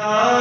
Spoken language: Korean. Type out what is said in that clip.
ਆਪ